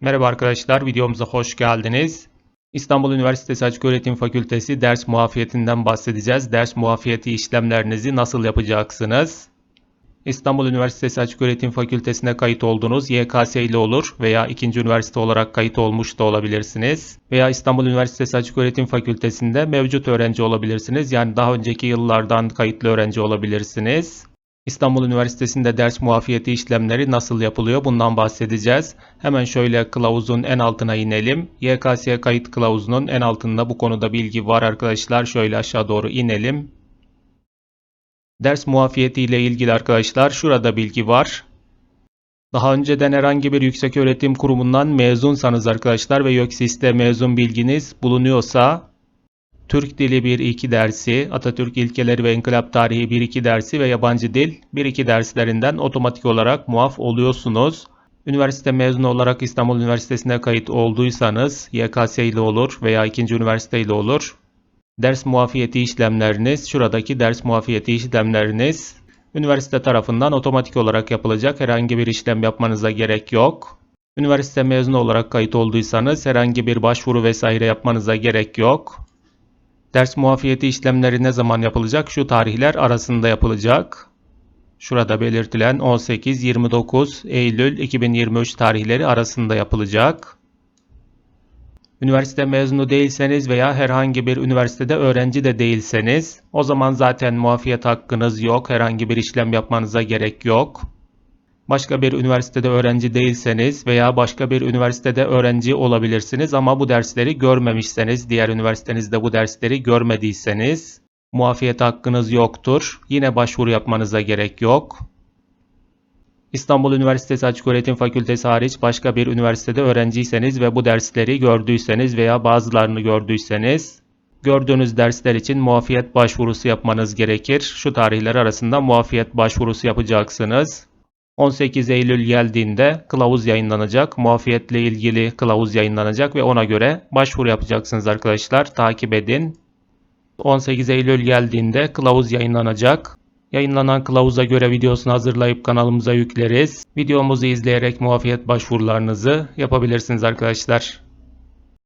Merhaba arkadaşlar, videomuza hoş geldiniz. İstanbul Üniversitesi Açıköğretim Fakültesi ders muafiyetinden bahsedeceğiz. Ders muafiyeti işlemlerinizi nasıl yapacaksınız? İstanbul Üniversitesi Açıköğretim Fakültesine kayıt oldunuz. YKS ile olur veya ikinci üniversite olarak kayıt olmuş da olabilirsiniz. Veya İstanbul Üniversitesi Açıköğretim Fakültesinde mevcut öğrenci olabilirsiniz. Yani daha önceki yıllardan kayıtlı öğrenci olabilirsiniz. İstanbul Üniversitesi'nde ders muafiyeti işlemleri nasıl yapılıyor bundan bahsedeceğiz. Hemen şöyle kılavuzun en altına inelim. YKS kayıt kılavuzunun en altında bu konuda bilgi var arkadaşlar. Şöyle aşağı doğru inelim. Ders muafiyeti ile ilgili arkadaşlar şurada bilgi var. Daha önceden herhangi bir yükseköğretim kurumundan mezunsanız arkadaşlar ve YÖKSİS'te mezun bilginiz bulunuyorsa Türk Dili 1-2 dersi, Atatürk İlkeleri ve İnkılap Tarihi 1-2 dersi ve Yabancı Dil 1-2 derslerinden otomatik olarak muaf oluyorsunuz. Üniversite mezunu olarak İstanbul Üniversitesi'ne kayıt olduysanız YKS ile olur veya ikinci üniversite ile olur. Ders muafiyeti işlemleriniz, şuradaki ders muafiyeti işlemleriniz üniversite tarafından otomatik olarak yapılacak. Herhangi bir işlem yapmanıza gerek yok. Üniversite mezunu olarak kayıt olduysanız herhangi bir başvuru vesaire yapmanıza gerek yok. Ders muafiyeti işlemleri ne zaman yapılacak? Şu tarihler arasında yapılacak. Şurada belirtilen 18-29 Eylül 2023 tarihleri arasında yapılacak. Üniversite mezunu değilseniz veya herhangi bir üniversitede öğrenci de değilseniz o zaman zaten muafiyet hakkınız yok. Herhangi bir işlem yapmanıza gerek yok. Başka bir üniversitede öğrenci değilseniz veya başka bir üniversitede öğrenci olabilirsiniz ama bu dersleri görmemişseniz, diğer üniversitenizde bu dersleri görmediyseniz muafiyet hakkınız yoktur. Yine başvuru yapmanıza gerek yok. İstanbul Üniversitesi Açıköğretim Fakültesi hariç başka bir üniversitede öğrenciyseniz ve bu dersleri gördüyseniz veya bazılarını gördüyseniz gördüğünüz dersler için muafiyet başvurusu yapmanız gerekir. Şu tarihler arasında muafiyet başvurusu yapacaksınız. 18 Eylül geldiğinde kılavuz yayınlanacak. Muafiyetle ilgili kılavuz yayınlanacak ve ona göre başvuru yapacaksınız arkadaşlar. Takip edin. 18 Eylül geldiğinde kılavuz yayınlanacak. Yayınlanan kılavuza göre videosunu hazırlayıp kanalımıza yükleriz. Videomuzu izleyerek muafiyet başvurularınızı yapabilirsiniz arkadaşlar.